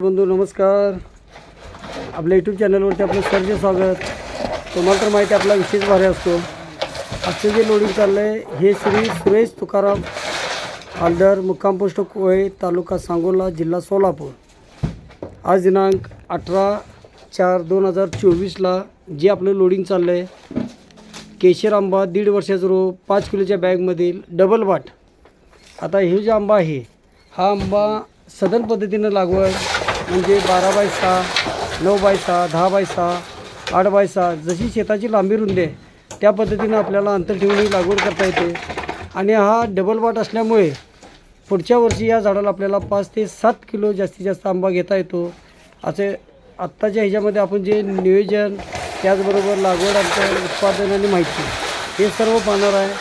बंधू नमस्कार. आपल्या यूट्यूब चॅनलवरती आपलं सर्व स्वागत. तुम्हाला तर माहिती आपला विशेष भारी असतो. आजचं जे लोडिंग चाललं आहे हे श्री सुरेश तुकाराम हालदर मुक्काम पोस्ट कोळे तालुका सांगोला जिल्हा सोलापूर. आज दिनांक अठरा चार दोन हजार चोवीसला जे आपलं लोडिंग चाललं आहे केशर आंबा दीड वर्षाचं रोप पाच किलोच्या बॅगमधील डबल बाट आता हे जे आंबा आहे हा आंबा सदन पद्धतीनं लागवड म्हणजे बारा बाय सहा नऊ बाय सहा दहा बाय सहा आठ बाय सहा जशी शेताची लांबी रुंदी आहे त्या पद्धतीनं आपल्याला अंतर ठेवून ही लागवड करता येते. आणि हा डबल वाट असल्यामुळे पुढच्या वर्षी या झाडाला आपल्याला पाच ते सात किलो जास्तीत जास्त आंबा घेता येतो. असे आत्ताच्या ह्याच्यामध्ये आपण जे नियोजन त्याचबरोबर लागवड अंतर उत्पादन आणि माहिती हे सर्व पाहणार आहे.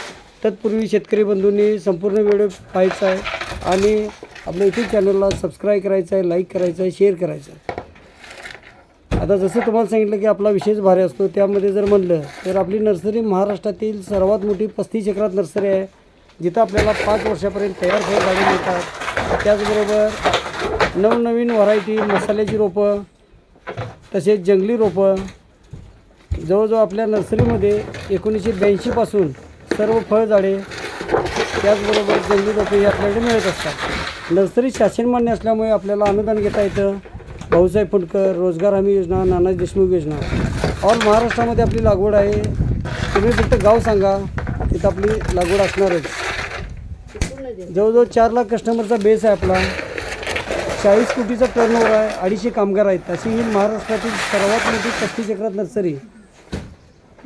तत्पूर्वी शेतकरी बंधूंनी संपूर्ण वेळ पाहायचा आहे. आणि आपल्या यूट्यूब चॅनलला सबस्क्राईब करायचं आहे लाईक करायचं आहे शेअर करायचं आहे आता जसं तुम्हाला सांगितलं की आपला विशेष भारी असतो त्यामध्ये जर म्हणलं तर आपली नर्सरी महाराष्ट्रातील सर्वात मोठी पस्तीस एकरात नर्सरी आहे जिथं आपल्याला पाच वर्षापर्यंत तयार फळ झाडे मिळतात. त्याचबरोबर नवनवीन व्हरायटी मसाल्याची रोपं तसेच जंगली रोपं. जवळजवळ आपल्या नर्सरीमध्ये एकोणीसशे ब्याऐंशीपासून सर्व फळझाडे त्याचबरोबर जंगली रोपे ही आपल्याकडे मिळत असतात. नर्सरी शासन मान्य असल्यामुळे आपल्याला अनुदान घेता येतं. भाऊसाहेब फुंडकर रोजगार हमी योजना नानाजी देशमुख योजना. ऑल महाराष्ट्रामध्ये आपली लागवड आहे. तुम्ही फक्त गाव सांगा. तिथं आपली लागवड असणारच. जवळजवळ चार लाख कस्टमरचा बेस आहे आपला. चाळीस कोटीचा टर्नओव्हर आहे. अडीचशे कामगार आहेत. अशी ही महाराष्ट्रातील सर्वात मोठी पस्तीस एकरात नर्सरी.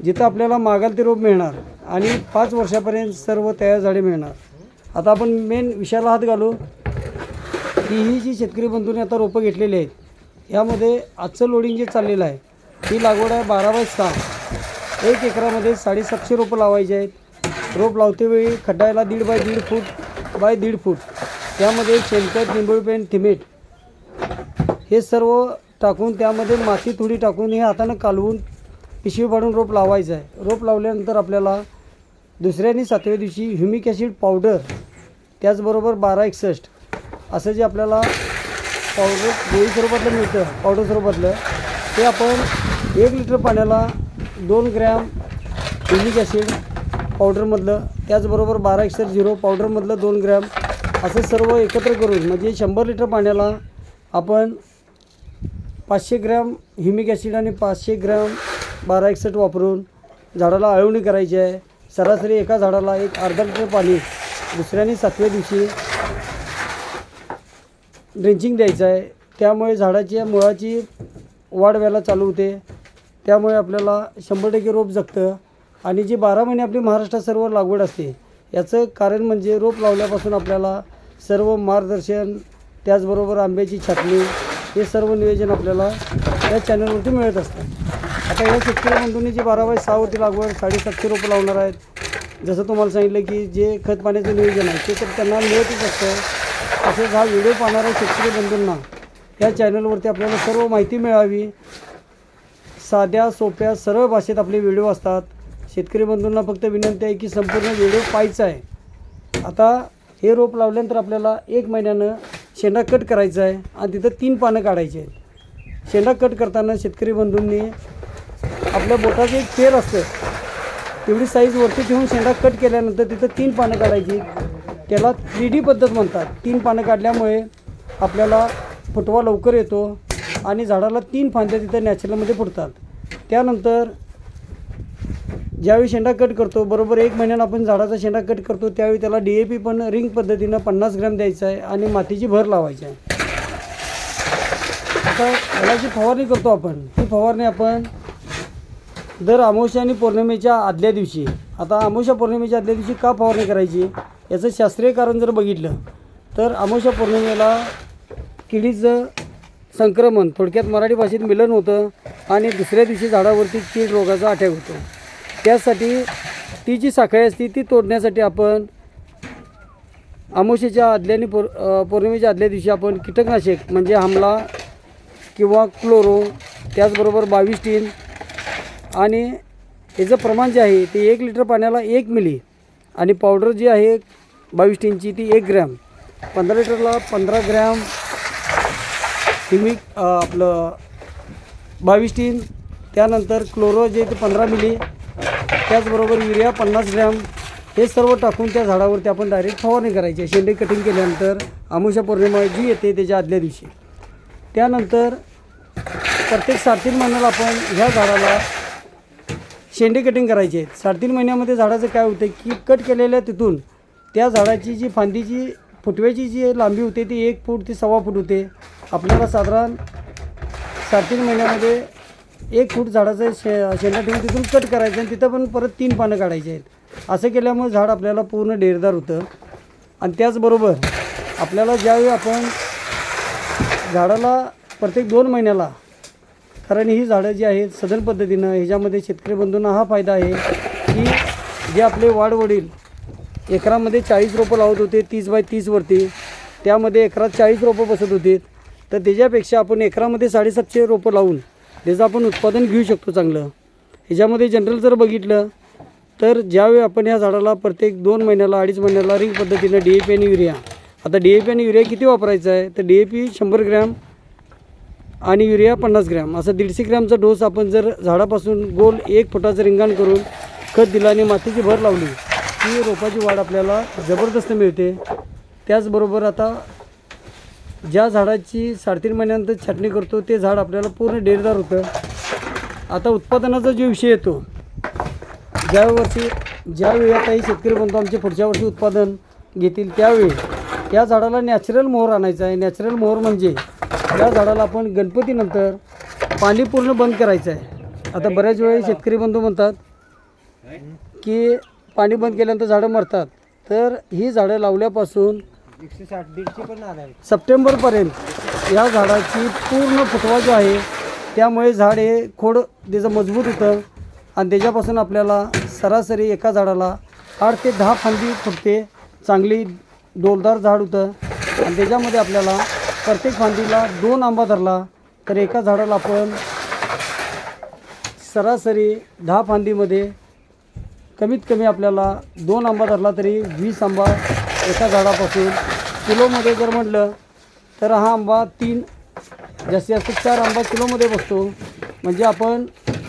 जिथं आपल्याला मागाल ते रोप मिळणार आणि पाच वर्षापर्यंत सर्व तयार झाडे मिळणार. आता आपण मेन विषयाला हात घालू. की ही जी शेतकरी बंधूंनी आता रोपं घेतलेली आहेत यामध्ये आजचं लोडिंग जे चाललेलं आहे ही लागवड आहे बारा बाय सहा. एक एकरामध्ये साडेसातशे रोपं लावायचे आहेत. रोप लावतेवेळी खड्डायला दीड बाय दीड फूट बाय दीड फूट. त्यामध्ये शेणखत निंबळपेन थिमेट हे सर्व टाकून त्यामध्ये माती थोडी टाकून हे हातानं कालवून पिशवी पाडून रोप लावायचं आहे. रोप लावल्यानंतर आपल्याला दुसऱ्या आणि सातव्या दिवशी ह्युमिक ॲसिड पावडर त्याचबरोबर बारा एकसष्ट असं जे आपल्याला पावडर गोळी स्वरूपातलं मिळतं पावडर स्वरूपातलं ते आपण एक लिटर पाण्याला दोन ग्रॅम युनिक ॲसिड पावडरमधलं त्याचबरोबर बारा एक्सर झिरो पावडरमधलं दोन ग्रॅम असं सर्व एकत्र करून म्हणजे शंभर लिटर पाण्याला आपण पाचशे ग्रॅम ह्युमिक ॲसिड आणि पाचशे ग्रॅम बारा एक्सट वापरून झाडाला आळवणी करायची आहे. सरासरी एका झाडाला एक अर्धा लिटर पाणी दुसऱ्याने सातव्या दिवशी ड्रेंचिंग द्यायचं आहे. त्यामुळे झाडाच्या मुळाची वाढ व्हायला चालू होते. त्यामुळे आपल्याला शंभर टक्के रोप जगतं. आणि जी बारा महिने आपली महाराष्ट्रात सर्व लागवड असते याचं कारण म्हणजे रोप लावल्यापासून आपल्याला सर्व मार्गदर्शन त्याचबरोबर आंब्याची छाटणी हे सर्व नियोजन आपल्याला या चॅनलवरती मिळत असतं. आता या शेतकरी बंधूंनी जी बारा बाय सहावरती लागवड साडेसातशे रोपं लावणार आहेत. जसं तुम्हाला सांगितलं की जे खत पाण्याचं नियोजन आहे ते तर त्यांना मिळतच असतं. तसेच हा व्हिडिओ पाहणाऱ्या शेतकरी बंधूंना या चॅनलवरती आपल्याला सर्व माहिती मिळावी. साध्या सोप्या सरळ भाषेत आपले व्हिडिओ असतात. शेतकरी बंधूंना फक्त विनंती आहे की संपूर्ण व्हिडिओ पाहायचा आहे. आता हे रोप लावल्यानंतर आपल्याला एक महिन्यानं शेंडा कट करायचा आहे आणि तिथं तीन पानं काढायची आहेत. शेंडा कट करताना शेतकरी बंधूंनी आपल्या बोटाचं एक पेर असतं. तेवढी साईज वरती ठेवून शेंडा कट केल्यानंतर तिथं तीन पानं काढायची त्याला थ्री डी पद्धत म्हणतात. तीन पानं काढल्यामुळे आपल्याला फुटवा लवकर येतो आणि झाडाला तीन फांद्या तिथं नॅचरलमध्ये फुटतात. त्यानंतर ज्यावेळी शेंडा कट करतो बरोबर एक महिन्यानं आपण झाडाचा शेंडा कट करतो त्यावेळी त्याला डी ए पी पण रिंग पद्धतीनं पन्नास ग्रॅम द्यायचं आहे आणि मातीची भर लावायची आहे. आता याला जी फवारणी करतो आपण ती फवारणी आपण दर अमावस्या आणि पौर्णिमेच्या आदल्या दिवशी आता अमावस्या पौर्णिमेच्या आदल्या दिवशी का फवारणी करायची? याचं शास्त्रीय कारण जर बघितलं तर अमावस्या पौर्णिमेला किडीचं संक्रमण थोडक्यात मराठी भाषेत मिलन होतं आणि दुसऱ्या दिवशी झाडावरती कीड रोगाचा अटॅक होतो. त्यासाठी ती जी साखळी असते ती तोडण्यासाठी आपण अमावस्येच्या आदल्याने पौर पौर्णिमेच्या आदल्या दिवशी आपण कीटकनाशक म्हणजे हमला किंवा क्लोरो त्याचबरोबर बावीस टीन आणि याचं प्रमाण जे आहे ते एक लिटर पाण्याला एक मिली आणि पावडर जी आहे बावीस टीनची ती एक ग्रॅम पंधरा लिटरला पंधरा ग्रॅम हिमिक आपलं बावीस टीन त्यानंतर क्लोरो जे ते पंधरा मिली त्याचबरोबर युरिया पन्नास ग्रॅम हे सर्व टाकून त्या झाडावरती आपण डायरेक्ट फवारणी करायची आहे. शेंडे कटिंग केल्यानंतर आमुषा पौर्णिमा जी येते त्याच्या आदल्या दिवशी. त्यानंतर प्रत्येक साडेतीन महिन्याला आपण ह्या झाडाला शेंडे कटिंग करायचे. आहेत साडेतीन महिन्यामध्ये झाडाचं काय होतं की कट केलेल्या तिथून त्या झाडाची जी फांदीची फुटव्याची जी लांबी होते ती एक फूट ते सव्वा फूट होते. आपल्याला साधारण साडेतीन महिन्यामध्ये एक फूट झाडाचं शे शेंडा ठेवून तिथून कट करायचं आणि तिथं पण परत तीन पानं काढायची आहेत. असं केल्यामुळे झाड आपल्याला पूर्ण डेरदार होतं. आणि त्याचबरोबर आपल्याला ज्यावेळी आपण झाडाला प्रत्येक दोन महिन्याला कारण ही झाडं जी आहेत सदन पद्धतीनं ह्याच्यामध्ये शेतकरी बंधूंना हा फायदा आहे की जे आपले वाढवडील एकरामध्ये चाळीस रोपं लावत होते तीस बाय तीसवरती त्यामध्ये एकरात चाळीस रोपं बसत होते. तर त्याच्यापेक्षा आपण एकरामध्ये साडेसातशे रोपं लावून त्याचं आपण उत्पादन घेऊ शकतो चांगलं. ह्याच्यामध्ये जनरल जर बघितलं तर ज्यावेळी आपण या झाडाला प्रत्येक दोन महिन्याला अडीच महिन्याला रिंग पद्धतीनं डी ए पी आणि युरिया आता डी ए पी आणि युरिया किती वापरायचा आहे? तर डी ए पी शंभर ग्रॅम आणि युरिया पन्नास ग्रॅम. असं दीडशे ग्रॅमचा डोस आपण जर झाडापासून गोल एक फुटाचं रिंगण करून खत दिलं आणि मातीची भर लावली की रोपाची वाढ आपल्याला जबरदस्त मिळते. त्याचबरोबर आता ज्या झाडाची साडेतीन महिन्यानंतर छाटणी करतो ते झाड आपल्याला पूर्ण डेरदार होतं. आता उत्पादनाचा जो विषय येतो ज्या वर्षी ज्यावेळी आता हे शेतकरी बनतो आमचे पुढच्या वर्षी उत्पादन घेतील त्यावेळी त्या झाडाला नॅचरल मोहर आणायचा आहे. नॅचरल मोहर म्हणजे या झाडाला आपण गणपतीनंतर पाणी पूर्ण बंद करायचं आहे. आता बऱ्याच वेळी शेतकरी बंधू म्हणतात की पाणी बंद केल्यानंतर झाडं मरतात. तर ही झाडं लावल्यापासून सप्टेंबरपर्यंत या झाडाची पूर्ण फुटवा जो आहे त्यामुळे झाड हे खोड त्याचं मजबूत होतं आणि त्याच्यापासून आपल्याला सरासरी एका झाडाला आठ ते दहा फांदी फुटते. चांगली डोलदार झाड होतं. आणि त्याच्यामध्ये आपल्याला प्रत्येक फांदीला दोन आंबा धरला तर एका झाडाला आपण सरासरी दहा फांदीमध्ये कमीत कमी आपल्याला दोन आंबा धरला तरी वीस आंबा एका झाडापासून. किलोमध्ये जर म्हटलं तर हा आंबा तीन जास्तीत जास्त चार आंबा किलोमध्ये बसतो. म्हणजे आपण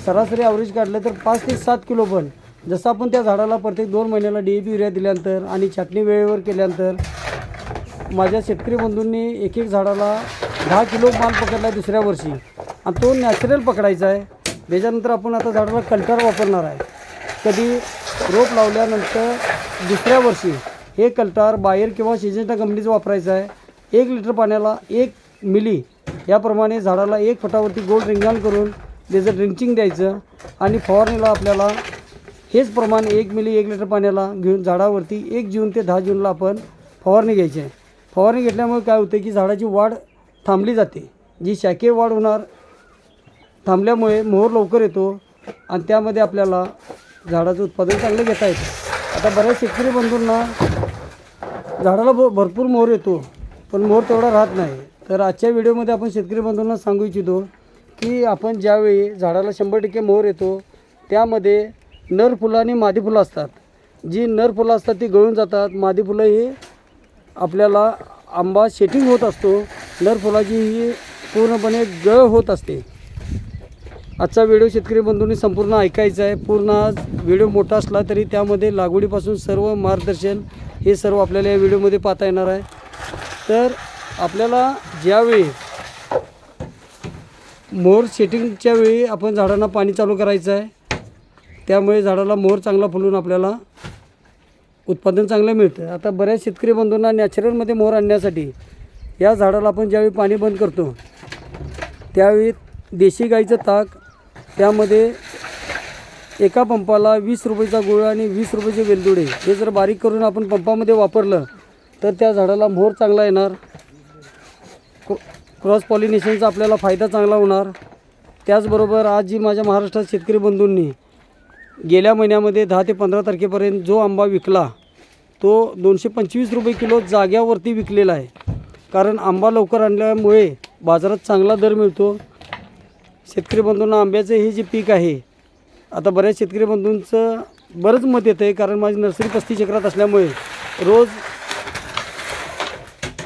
सरासरी ॲव्हरेज काढलं तर पाच ते सात किलो पण. जसं आपण त्या झाडाला प्रत्येक दोन महिन्याला डी ए पी युरिया दिल्यानंतर आणि छाटणी वेळेवर केल्यानंतर माझ्या शेतकरी बंधूंनी एक एक झाडाला दहा किलो माल पकडला दुसऱ्या वर्षी. आणि तो नॅचरल पकडायचा आहे. त्याच्यानंतर आपण आता झाडाला कल्टर वापरणार आहे. कधी रोप लावल्यानंतर दुसऱ्या वर्षी हे कल्टार बाहेर किंवा सिजेंटा कंपनीचं वापरायचं आहे. एक लिटर पाण्याला एक मिली याप्रमाणे झाडाला एक फुटावरती गोल रिंगण करून त्याचं ड्रिंचिंग द्यायचं आणि फवारणीला आपल्याला हेच प्रमाण एक मिली एक लिटर पाण्याला घेऊन झाडावरती एक जून ते दहा जूनला आपण फवारणी घ्यायची आहे. फवारणी घेतल्यामुळे काय होतं की झाडाची वाढ थांबली जाते. जी शाकीय वाढ होणार थांबल्यामुळे मोहर लवकर येतो आणि त्यामध्ये आपल्याला झाडाचं उत्पादन चांगलं घेता येतं. आता बऱ्याच शेतकरी बंधूंना झाडाला भ भरपूर मोहर येतो पण मोहर तेवढा राहत नाही. तर आजच्या व्हिडिओमध्ये आपण शेतकरी बंधूंना सांगू इच्छितो की आपण ज्यावेळी झाडाला शंभर टक्के मोहर येतो त्यामध्ये नर फुलं आणि मादी फुलं असतात. जी नर फुलं असतात ती गळून जातात मादी फुलं ही आपल्याला आंबा शेटिंग होत असतो नर फुलाची ही पूर्णपणे गळ होत असते. आजचा व्हिडिओ शेतकरी बंधूंनी संपूर्ण ऐकायचा आहे. पूर्ण आज व्हिडिओ मोठा असला तरी त्यामध्ये लागवडीपासून सर्व मार्गदर्शन हे सर्व आपल्याला या व्हिडिओमध्ये पाहता येणार आहे. तर आपल्याला ज्यावेळी मोर सेटिंगच्या वेळी आपण झाडांना पाणी चालू करायचं आहे त्यामुळे झाडाला मोर चांगला फुलून आपल्याला उत्पादन चांगलं मिळतं. आता बऱ्याच शेतकरी बंधूंना नॅचरलमध्ये मोर आणण्यासाठी या झाडाला आपण ज्यावेळी पाणी बंद करतो त्यावेळी देशी गाईचं ताक त्यामध्ये एका पंपाला वीस रुपयेचा गुळ आणि वीस रुपयाचे वेलदुडे हे जर बारीक करून आपण पंपामध्ये वापरलं तर त्या झाडाला मोहर चांगला येणार. क्रॉस पॉलिनेशनचा आपल्याला फायदा चांगला होणार. त्याचबरोबर आज जी माझ्या महाराष्ट्रात शेतकरी बंधूंनी गेल्या महिन्यामध्ये दहा ते पंधरा तारखेपर्यंत जो आंबा विकला तो दोनशे पंचवीस रुपये किलो जाग्यावरती विकलेला आहे. कारण आंबा लवकर आणल्यामुळे बाजारात चांगला दर मिळतो. शेतकरी बंधूंना आंब्याचं हे जे पीक आहे आता बऱ्याच शेतकरी बंधूंचं बरंच मत येतं आहे. कारण माझी नर्सरी पस्तीस चक्रात असल्यामुळे रोज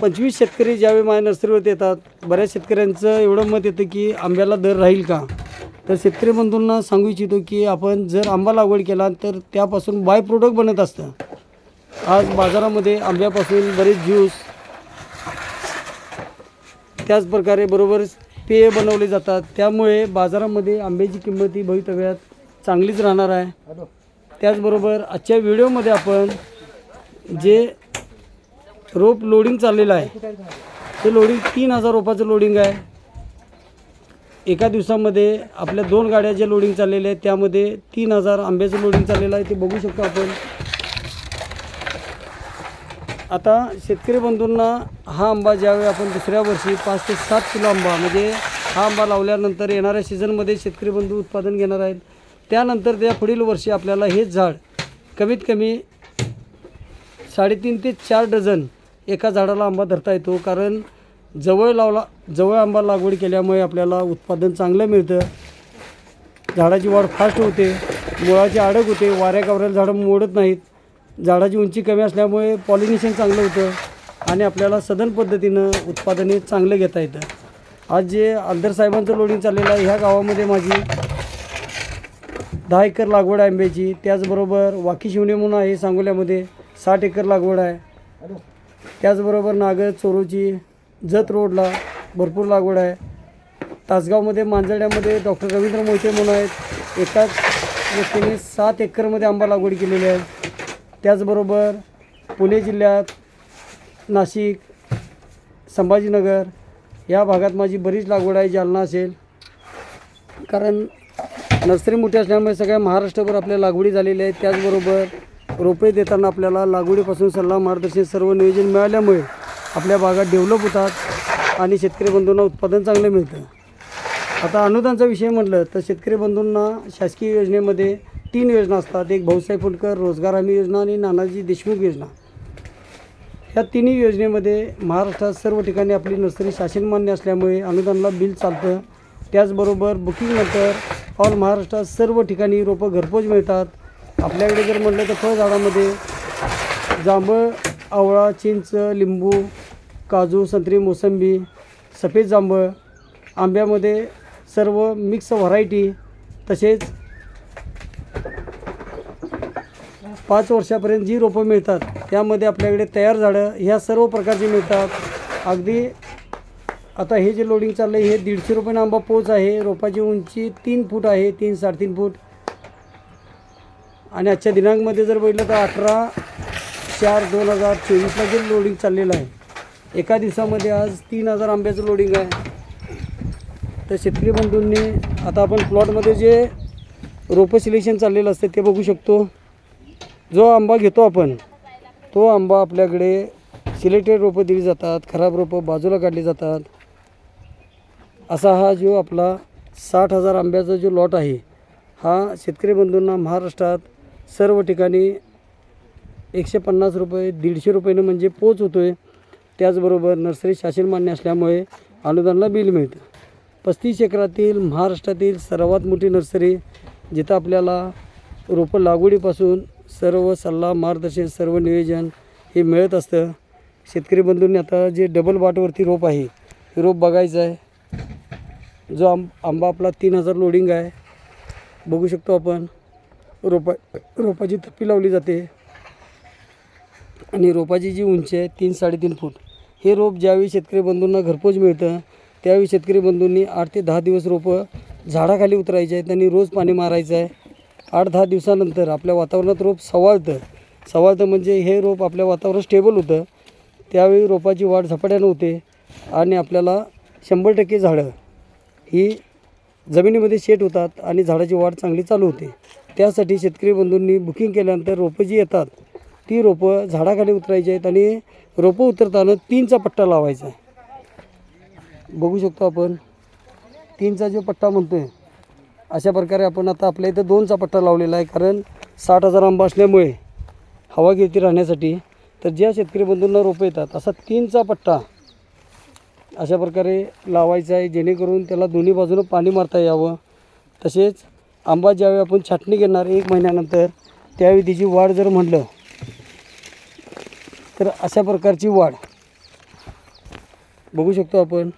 पंचवीस शेतकरी ज्यावेळी माझ्या नर्सरीवरती येतात बऱ्याच शेतकऱ्यांचं एवढं मत येतं की आंब्याला दर राहील का? तर शेतकरी बंधूंना सांगू इच्छितो की आपण जर आंबा लागवड केला तर त्यापासून बाय प्रोडक्ट बनत असतं. आज बाजारामध्ये आंब्यापासून बरेच ज्यूस त्याचप्रकारे बरोबर पेय बनवले जातात. त्यामुळे बाजारामध्ये आंब्याची किंमत ही भवितव्यात चांगलीच राहणार आहे. त्याचबरोबर आजच्या व्हिडिओमध्ये आपण जे रोप लोडिंग चाललेलं आहे ते लोडिंग तीन हजार रोपाचं लोडिंग आहे. एका दिवसामध्ये आपल्या दोन गाड्या जे लोडिंग चाललेले आहेत त्यामध्ये तीन हजार आंब्याचं लोडिंग चाललेलं आहे ते बघू शकतो आपण. आता शेतकरी बंधूंना हा आंबा ज्यावेळी आपण दुसऱ्या वर्षी पाच ते सात किलो आंबा म्हणजे हा आंबा लावल्यानंतर येणाऱ्या सीझनमध्ये शेतकरी बंधू उत्पादन घेणार आहेत. त्यानंतर त्या पुढील वर्षी आपल्याला हेच झाड कमीत कमी साडेतीन ते चार डझन एका झाडाला आंबा धरता येतो. कारण जवळ लावला जवळ आंबा लागवड केल्यामुळे आपल्याला उत्पादन चांगलं मिळतं. झाडाची वाढ फास्ट होते मुळाची आडक होते वाऱ्या कावऱ्याला झाडं मोडत नाहीत. झाडाची उंची कमी असल्यामुळे पॉलिनेशन चांगलं होतं आणि आपल्याला सदन पद्धतीनं उत्पादने चांगलं घेता येतं. आज जे आलदर साहेबांचं लोडिंग चाललेलं आहे ह्या गावामध्ये माझी दहा एकर लागवड आहे आंब्याची. त्याचबरोबर वाकी शिवणे म्हणून आहे सांगोल्यामध्ये साठ एकर लागवड आहे. त्याचबरोबर नागद चोरूची जत रोडला भरपूर लागवड आहे. तासगावमध्ये मांजरड्यामध्ये डॉक्टर रवींद्र मोहिते म्हणून आहेत. एकाच व्यक्तीने सात एकरमध्ये आंबा लागवड केलेली आहे. त्याचबरोबर पुणे जिल्ह्यात नाशिक संभाजीनगर या भागात माझी बरीच लागवड आहे जालना असेल. कारण नर्सरी मोठी असल्यामुळे सगळ्या महाराष्ट्रभर आपल्या लागवडी झालेल्या आहेत. त्याचबरोबर रोपे देताना आपल्याला लागवडीपासून सल्ला मार्गदर्शन सर्व नियोजन मिळाल्यामुळे आपल्या भागात डेव्हलप होतात आणि शेतकरी बंधूंना उत्पादन चांगलं मिळतं. आता अनुदानचा विषय म्हटलं तर शेतकरी बंधूंना शासकीय योजनेमध्ये तीन योजना असतात. एक भाऊसाहेब फुंडकर रोजगार हमी योजना आणि नानाजी देशमुख योजना. या तिन्ही योजनेमध्ये महाराष्ट्रात सर्व ठिकाणी आपली नर्सरी शासनमान्य असल्यामुळे अनुदानाला बिल चालतं. त्याचबरोबर बुकिंगनंतर ऑल महाराष्ट्रात सर्व ठिकाणी रोपं घरपोच मिळतात. आपल्याकडे जर म्हटलं तर फळझाडामध्ये जांभळ आवळा चिंच लिंबू काजू संत्री मोसंबी सफेद जांभळ आंब्यामध्ये सर्व मिक्स व्हरायटी तसेच पाच वर्षापर्यंत जी रोपं मिळतात त्यामध्ये आपल्याकडे तयार झाडं ह्या सर्व प्रकारची मिळतात. अगदी आता हे जे लोडिंग चाललं आहे हे दीडशे रुपयानं आंबा पोच आहे. रोपाची उंची तीन फूट आहे तीन साडेतीन फूट. आणि आजच्या दिनांकमध्ये जर बघितलं तर अठरा चार दोन हजार चोवीसला जे लोडिंग चाललेलं आहे एका दिवसामध्ये आज तीन हजार आंब्याचं लोडिंग आहे. तर शेतकरी बंधूंनी आता आपण प्लॉटमध्ये जे रोपं सिलेक्शन चाललेलं असतं ते बघू शकतो. जो आंबा घेतो आपण तो आंबा आपल्याकडे सिलेक्टेड रोपं दिली जातात खराब रोपं बाजूला काढली जातात. असा हा जो आपला साठ हजार आंब्याचा जो लॉट आहे हा शेतकरी बंधूंना महाराष्ट्रात सर्व ठिकाणी एकशे पन्नास रुपये दीडशे रुपयेनं म्हणजे पोच होतो आहे त्याचबरोबर नर्सरी शासन मान्य असल्यामुळे अनुदानाला बिल मिळतं. पस्तीस एकरातील महाराष्ट्रातील सर्वात मोठी नर्सरी जिथं आपल्याला रोपं लागवडीपासून सर्व सल्ला मार्गदर्शन सर्व नियोजन हे मिळत असतं. शेतकरी बंधूंनी आता जे डबल बाटवरती रोप आहे हे रोप बघायचं आहे. जो आंब आंबा आपला तीन हजार लोडिंग आहे. बघू शकतो आपण रोपा रोपाची थप्पी लावली जाते. आणि रोपाची जी उंची आहे तीन साडेतीन फूट. हे रोप ज्यावेळी शेतकरी बंधूंना घरपोच मिळतं त्यावेळी शेतकरी बंधूंनी आठ ते दहा दिवस रोपं झाडाखाली उतरायचे आहेत आणि रोज पाणी मारायचं आहे. आठ दहा दिवसानंतर आपल्या वातावरणात रोप सवाळतं. सवाळतं म्हणजे हे रोप आपल्या वातावरण स्टेबल होतं. त्यावेळी रोपाची वाढ झपाट्यानं होते आणि आपल्याला शंभर टक्के झाडं ही जमिनीमध्ये शेट होतात आणि झाडाची वाढ चांगली चालू होते. त्यासाठी शेतकरी बंधूंनी बुकिंग केल्यानंतर रोपं जी येतात ती रोपं झाडाखाली उतरायची आहेत आणि रोपं उतरताना तीनचा पट्टा लावायचा आहे. बघू शकतो आपण तीनचा जो पट्टा म्हणतो आहे अशा प्रकारे आपण आता आपल्या इथं दोनचा पट्टा लावलेला आहे कारण साठ हजार आंबा असल्यामुळे हवा गिरती राहण्यासाठी तर ज्या शेतकरी बंधूंना रोपं येतात असा तीनचा पट्टा अशा प्रकारे लावायचा आहे जेणेकरून त्याला दोन्ही बाजूनं पाणी मारता यावं. तसेच आंबा ज्यावेळी आपण छाटणी घेणार एक महिन्यानंतर त्यावेळी तिची वाढ जर म्हटलं तर अशा प्रकारची वाढ. बघू शकतो आपण.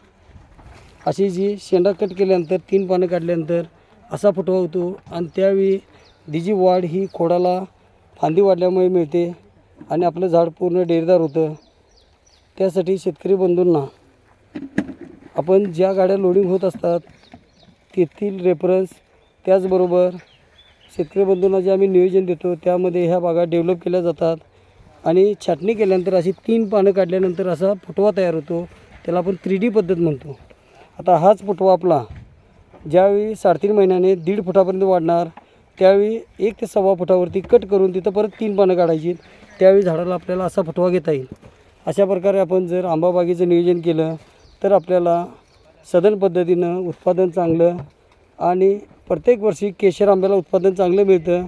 अशी जी शेंडा कट केल्यानंतर तीन पानं काढल्यानंतर असा फुटवा होतो आणि त्यावेळी तिची वाढ ही खोडाला फांदी वाढल्यामुळे मिळते आणि आपलं झाड पूर्ण डेरदार होतं. त्यासाठी शेतकरी बंधूंना आपण ज्या गाड्या लोडिंग होत असतात तेथील रेफरन्स त्याचबरोबर शेतकरी बंधूंना जे आम्ही नियोजन देतो त्यामध्ये ह्या बागा डेव्हलप केल्या जातात. आणि छाटणी केल्यानंतर अशी तीन पानं काढल्यानंतर असा फुटवा तयार होतो. त्याला आपण थ्री डी पद्धत म्हणतो. आता हाच फुटवा आपला ज्यावेळी साडेतीन महिन्याने दीड फुटापर्यंत वाढणार त्यावेळी एक ते सव्वा फुटावरती कट करून तिथं परत तीन पानं काढायची. त्यावेळी झाडाला आपल्याला असा फुटवा घेता येईल. अशा प्रकारे आपण जर आंबाबागेचं नियोजन केलं तर आपल्याला सदन पद्धतीनं उत्पादन चांगलं आणि प्रत्येक वर्षी केशर आंब्याला उत्पादन चांगलं मिळतं.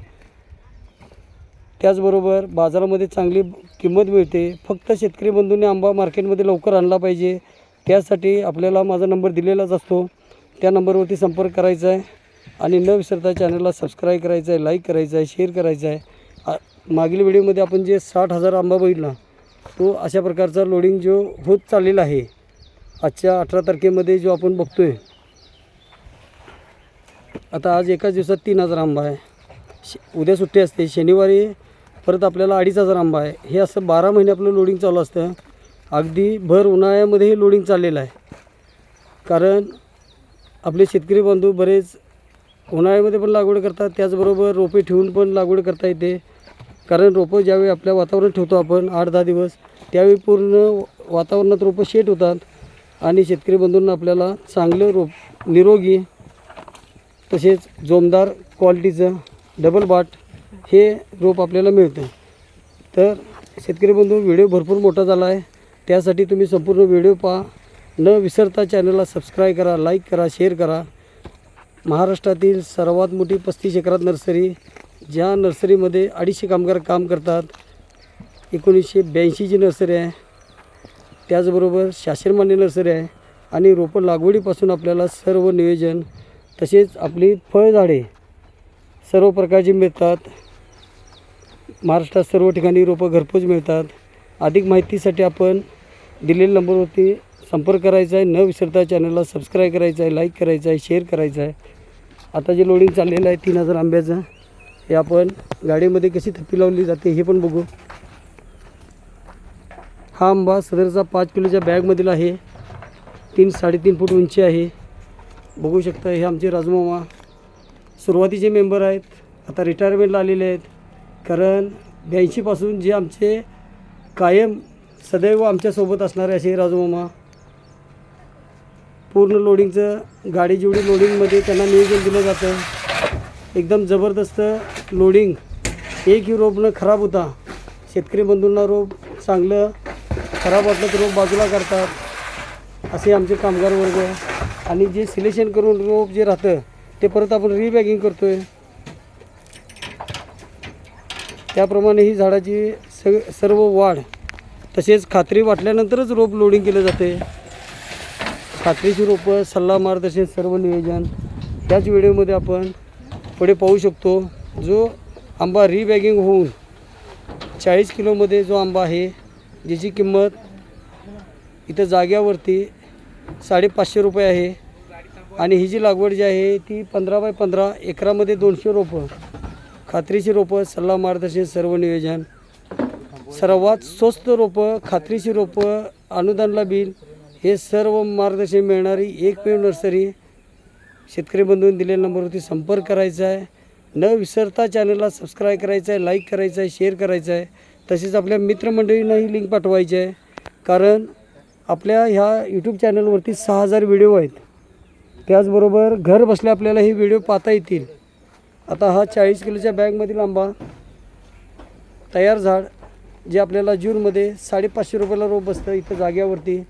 त्याचबरोबर बाजारामध्ये चांगली किंमत मिळते. फक्त शेतकरी बंधूंनी आंबा मार्केटमध्ये लवकर आणला पाहिजे. त्यासाठी आपल्याला माझा नंबर दिलेलाच असतो. त्या नंबरवरती संपर्क करायचा आहे. आणि न विसरता चॅनलला सबस्क्राईब करायचं आहे लाईक करायचं आहे शेअर करायचं आहे. आ- मागील व्हिडिओमध्ये आपण जे साठ हजार आंबा बघितला तो अशा प्रकारचा लोडिंग जो होत चाललेला आहे आजच्या अठरा तारखेमध्ये जो आपण बघतो आहे आता आज एकाच दिवसात तीन हजार आंबा आहे. श उद्या सुट्टी असते. शनिवारी परत आपल्याला अडीच हजार आंबा आहे. हे असं बारा महिने आपलं लोडिंग चालू असतं. अगदी भर उन्हाळ्यामध्येही लोडिंग चाललेलं आहे. कारण आपले शेतकरी बंधू बरेच उन्हाळ्यामध्ये पण लागवड करतात त्याचबरोबर रोपे ठेवून पण लागवड करता येते. कारण रोपं ज्यावेळी आपल्या वातावरणात ठेवतो आपण आठ दहा दिवस त्यावेळी पूर्ण वातावरणात रोपं शेट होतात. आणि शेतकरी बंधूंना आपल्याला चांगलं रोप निरोगी तसेच जोमदार क्वालिटीचं डबल बाट हे रोप आपल्याला मिळतं. तर शेतकरी बंधू व्हिडिओ भरपूर मोठा झाला आहे. त्यासाठी तुम्ही संपूर्ण व्हिडिओ पहा. न विसरता चॅनलला सबस्क्राईब करा लाईक करा शेअर करा. महाराष्ट्रातील सर्वात मोठी पस्तीस एकरात नर्सरी ज्या नर्सरीमध्ये अडीचशे कामगार काम करतात. एकोणीसशे ब्याऐंशीची नर्सरी आहे. त्याचबरोबर शासनमान्य नर्सरी आहे. आणि रोपं लागवडीपासून आपल्याला सर्व नियोजन तसेच आपली फळझाडे सर्व प्रकारची मिळतात. महाराष्ट्रात सर्व ठिकाणी रोपं घरपोच मिळतात. अधिक माहितीसाठी आपण दिलेल्या नंबरवरती संपर्क करायचा आहे. न विसरता चॅनलला सबस्क्राईब करायचं आहे लाईक करायचं आहे शेअर करायचं आहे. आता जे लोडिंग चाललेलं आहे तीन हजार आंब्याचं हे आपण गाडीमध्ये कशी थप्पी लावली जाते हे पण बघू. हा आंबा सदरचा पाच किलोच्या बॅगमधील आहे. तीन साडेतीन फूट उंची आहे. बघू शकता हे आमचे राजमामा. सुरुवातीचे मेंबर आहेत. आता रिटायरमेंटला आलेले आहेत. कारण ब्याऐंशीपासून जे आमचे कायम सदैव आमच्यासोबत असणारे असे राजूमामा पूर्ण लोडिंगचं गाडी जेवढी लोडिंगमध्ये त्यांना नियोजन दिलं जातं एकदम जबरदस्त लोडिंग एकही रोप न खराब होता. शेतकरी बंधूंना रोप चांगलं खराब वाटलं तर रोप बाजूला करतात असे आमचे कामगार वर्ग आणि जे सिलेक्शन करून रोप जे राहतं ते परत आपण रिबॅगिंग करतो आहे त्याप्रमाणे ही झाडाची सग सर्व वाढ तसेच खात्री वाटल्यानंतरच रोप लोडिंग केलं जाते. खात्रीची रोपं सल्ला मार्गदर्शन सर्व नियोजन त्याच व्हिडिओमध्ये आपण पुढे पाहू शकतो. जो आंबा रिबॅगिंग होऊन चाळीस किलोमध्ये जो आंबा आहे ज्याची किंमत इथं जाग्यावरती साडेपाचशे रुपये आहे. आणि ही जी लागवड जी आहे ती पंधरा बाय पंधरा एकरामध्ये दोनशे रोपं खात्रीची रोपं सल्ला मार्गदर्शन सर्व नियोजन. सर्वात स्वस्त रोपं खात्रीची रोपं अनुदानला बिल हे सर्व मार्गदर्शन मिळणारी एकमेव नर्सरी. शेतकरी बंधूंनी दिलेल्या नंबरवरती संपर्क करायचा आहे. न विसरता चॅनलला सबस्क्राईब करायचं आहे लाईक करायचं आहे शेअर करायचं आहे. तसेच आपल्या मित्रमंडळींनाही लिंक पाठवायची आहे. कारण आपल्या ह्या यूट्यूब चॅनलवरती सहा हजार व्हिडिओ आहेत. त्याचबरोबर घर बसल्या आपल्याला हे व्हिडिओ पाहता येतील. आता हा चाळीस किलोच्या बॅगमधील आंबा तयार झाड जे आपल्याला जूनमध्ये साडेपाचशे रुपयाला रोप बसतं इथं जाग्यावरती.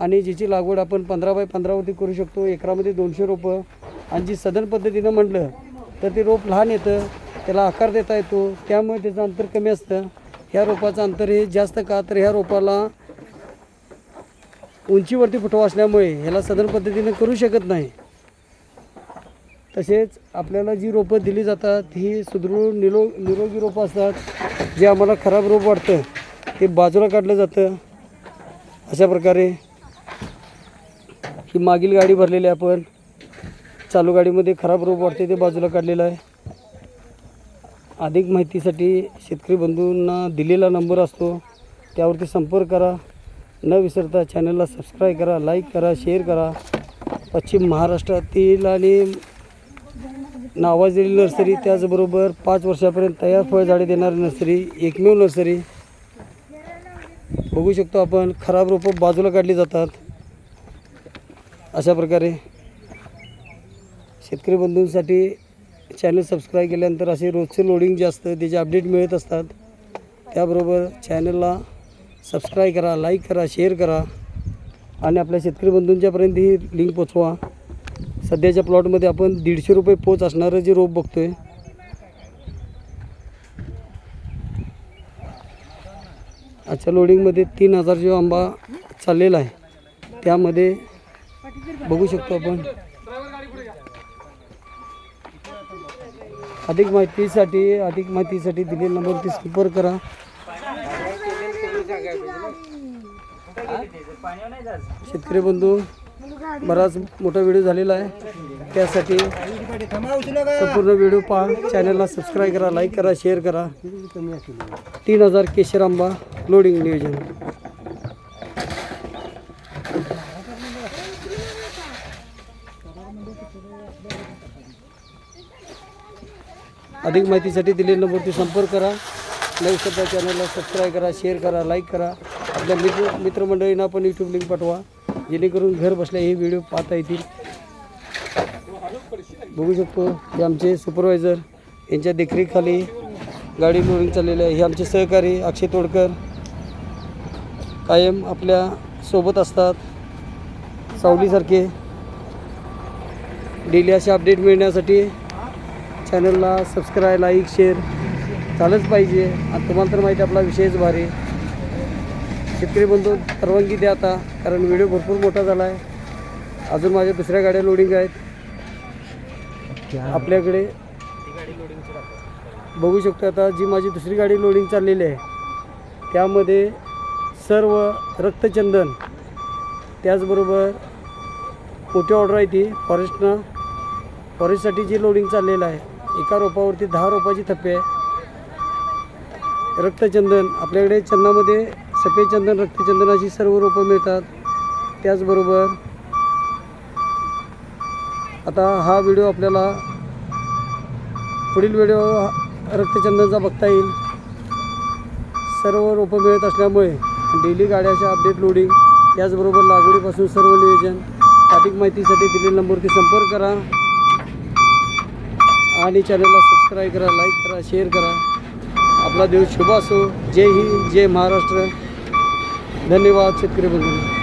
आणि ज्याची लागवड आपण पंधरा बाय पंधरावरती करू शकतो. एकरामध्ये दोनशे रोपं. आणि जी सदन पद्धतीनं म्हटलं तर ते रोप लहान येतं त्याला आकार देता येतो. त्यामुळे त्याचं अंतर कमी असतं. ह्या रोपाचं अंतर हे जास्त का? तर ह्या रोपाला उंचीवरती फुटवा असल्यामुळे ह्याला सदन पद्धतीनं करू शकत नाही. तसेच आपल्याला जी रोपं दिली जातात ही सुदृढ निरो निरोगी रोपं असतात जे आम्हाला खराब रोप वाटतं ते बाजूला काढलं जातं. अशा प्रकारे ही मागील गाडी भरलेली आहे आपण. चालू गाडीमध्ये खराब रोप वाटते ते बाजूला काढलेलं आहे. अधिक माहितीसाठी शेतकरी बंधूंना दिलेला नंबर असतो त्यावरती संपर्क करा. न विसरता चॅनलला सबस्क्राईब करा लाईक करा शेअर करा. पश्चिम महाराष्ट्रातील आणि नावाजलेली नर्सरी त्याचबरोबर पाच वर्षापर्यंत तयार फळझाडे देणारी नर्सरी एकमेव नर्सरी. बघू शकतो आपण खराब रोपं बाजूला काढली जातात. अशा प्रकारे शेतकरी बंधूंसाठी चॅनल सबस्क्राईब केल्यानंतर असे रोजचे लोडिंग जे असतं त्याचे अपडेट मिळत असतात त्याबरोबर चॅनलला सबस्क्राईब करा लाईक करा शेअर करा. आणि आपल्या शेतकरी बंधूंच्यापर्यंत ही लिंक पोचवा. सध्याच्या प्लॉटमध्ये आपण दीडशे रुपये पोच असणारं जे रोप बघतोय. आजच्या लोडिंगमध्ये तीन हजार जो आंबा चाललेला आहे. त्यामध्ये बघू शकतो आपण. अधिक माहितीसाठी अधिक माहितीसाठी दिलेल्या नंबरवरती संपर्क करा. शेतकरी बंधू बराच मोठा व्हिडिओ झालेला आहे. त्यासाठी संपूर्ण व्हिडिओ पहा. चॅनलला सबस्क्राईब करा लाईक करा शेअर करा. तीन हजार केशर आंबा लोडिंग नियोजन. अधिक माहितीसाठी दिलेल्या नंबरवरती संपर्क करा. नवीन सध्या चॅनलला सबस्क्राईब करा शेअर करा लाईक करा. आपल्या मित्र मित्रमंडळींना पण यूट्यूब लिंक पाठवा. जेणेकरून घर बसल्या हे व्हिडिओ पाहता येतील. बघू शकतो हे आमचे सुपरवायझर यांच्या देखरेखीखाली गाडी लोडिंग चाललेली आहे. हे आमचे सहकारी अक्षय तोडकर कायम आपल्यासोबत असतात. सावलीसारखे. डेली असे अपडेट मिळण्यासाठी चॅनलला सबस्क्राईब लाईक शेअर चालच पाहिजे. आणि तुम्हाला तर माहिती आपला विषयच भारी शेतकरी बंधू परवानगी द्या आता कारण व्हिडिओ भरपूर मोठा झाला आहे अजून माझ्या दुसऱ्या गाड्या लोडिंग आहेत. आपल्याकडे बघू शकतो आता जी माझी दुसरी गाडी लोडिंग चाललेली आहे त्यामध्ये सर्व रक्तचंदन त्याचबरोबर मोठी ऑर्डर आहे ती फॉरेस्टनं फॉरेस्टसाठी जी लोडिंग चाललेलं आहे एका रोपावरती दहा रोपाची थप्पे आहे. रक्तचंदन आपल्याकडे चंदामध्ये सफेद चंदन सर्व रोपं मिळतात. त्याचबरोबर आता हा व्हिडिओ आपल्याला पुढील व्हिडिओ रक्तचंदनचा बघता येईल. सर्व रोपं मिळत असल्यामुळे डेली गाड्याच्या अपडेट लोडिंग त्याचबरोबर लागवडीपासून सर्व नियोजन अधिक माहितीसाठी दिलेल्या नंबरवरती संपर्क करा. आणि चॅनलला सबस्क्राईब करा लाईक करा शेअर करा. आपला देव शुभ असो. जय हिंद जय महाराष्ट्र. धन्यवाद शेतकरी बंधू